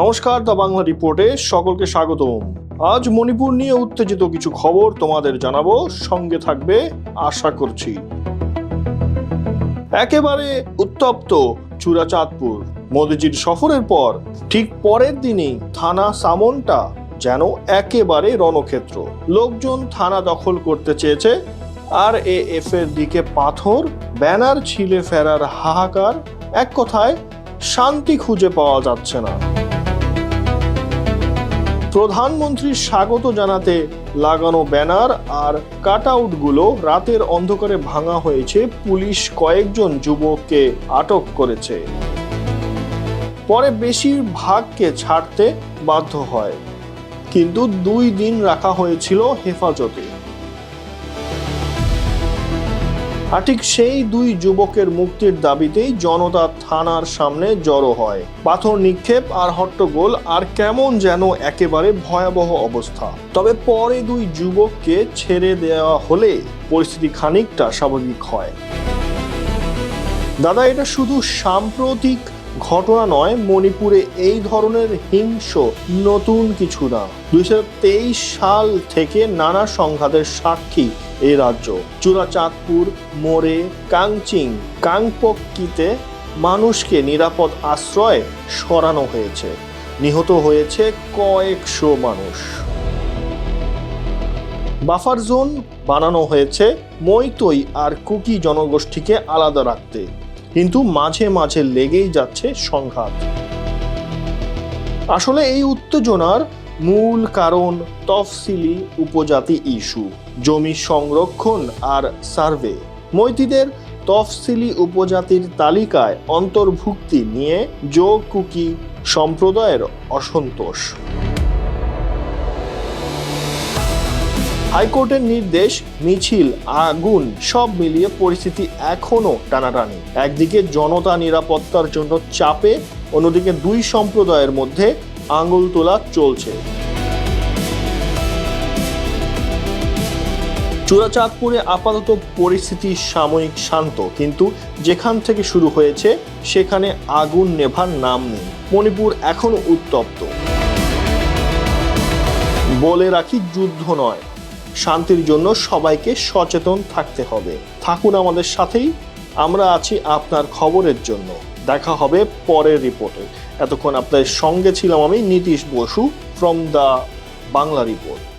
নমস্কার, দ্য বাংলা রিপোর্টে সকলকে স্বাগতম। আজ মণিপুর নিয়ে উত্তেজিত কিছু খবর তোমাদের জানাব, সঙ্গে থাকবে আশা করছি। একেবারে উত্তপ্ত চূড়াচাঁদপুর। মোদিজির সফরের পর ঠিক পরের দিনই থানা সামনটা যেন একেবারে রণক্ষেত্র। লোকজন থানা দখল করতে চেয়েছে, আর এ এফ এর দিকে পাথর, ব্যানার ছিলে ফেরার হাহাকার, এক কথায় শান্তি খুঁজে পাওয়া যাচ্ছে না। প্রধানমন্ত্রীর স্বাগত জানাতে লাগানো ব্যানার আর কাট আউটগুলো রাতের অন্ধকারে ভাঙা হয়েছে। পুলিশ কয়েকজন যুবককে আটক করেছে। পরে বেশিরভাগকে ছাড়তে বাধ্য হয়। কিন্তু দুই দিন রাখা হয়েছিল হেফাজতে। আর ঠিক সেই দুই যুবকের মুক্তির দাবিতেই জনতা থানার সামনে জড়ো হয়। পাথর নিক্ষেপ আর হট্টগোল, আর কেমন যেন একেবারে ভয়াবহ অবস্থা। তবে পরে দুই যুবককে ছেড়ে দেওয়া হলে পরিস্থিতি খানিকটা স্বাভাবিক হয়। দাদা, এটা শুধু সাম্প্রতিক ঘটনা নয়, মণিপুরে এই ধরনের হিংস নতুন কিছু না। দু হাজার তেইশ সাল থেকে নানা সংঘাতের সাক্ষী এই রাজ্য। চূড়াচাঁদপুর মোড়ে, কাংচিং, কাংপক্কিতে মানুষকে নিরাপদ আশ্রয় সরানো হয়েছে। নিহত হয়েছে কয়েকশো মানুষ। বাফার জোন বানানো হয়েছে মৈতই আর কুকি জনগোষ্ঠীকে আলাদা রাখতে। কিন্তু মাঝে মাঝে লেগেই যাচ্ছে সংঘাত। আসলে এই উত্তেজনার মূল কারণ তফসিলি উপজাতি ইস্যু, জমি সংরক্ষণ আর সার্ভে। মৈতিদের তফসিলি উপজাতির তালিকায় অন্তর্ভুক্তি নিয়ে জো কুকি সম্প্রদায়ের অসন্তোষ। হাইকোর্টের নির্দেশ, মিছিল, আগুন সব মিলিয়ে পরিস্থিতি এখনও টানাটানি। একদিকে জনতা নিরাপত্তার জন্য চাপে, অন্যদিকে দুই সম্প্রদায়ের মধ্যে আঙুল তোলা চলছে। চূড়াচাঁদপুরে আপাতত পরিস্থিতি সাময়িক শান্ত, কিন্তু যেখান থেকে শুরু হয়েছে, সেখানে আগুন নেভার নাম নেই। মণিপুর এখনও উত্তপ্ত। বলে রাখি, যুদ্ধ নয়। শান্তির জন্য সবাইকে সচেতন থাকতে হবে। থাকুন আমাদের সাথেই। আমরা আছি আপনার খবরের জন্য। দেখা হবে পরের রিপোর্টে। এতক্ষণ আপনাদের সঙ্গে ছিলাম আমি Nitish Basu from the Bangla report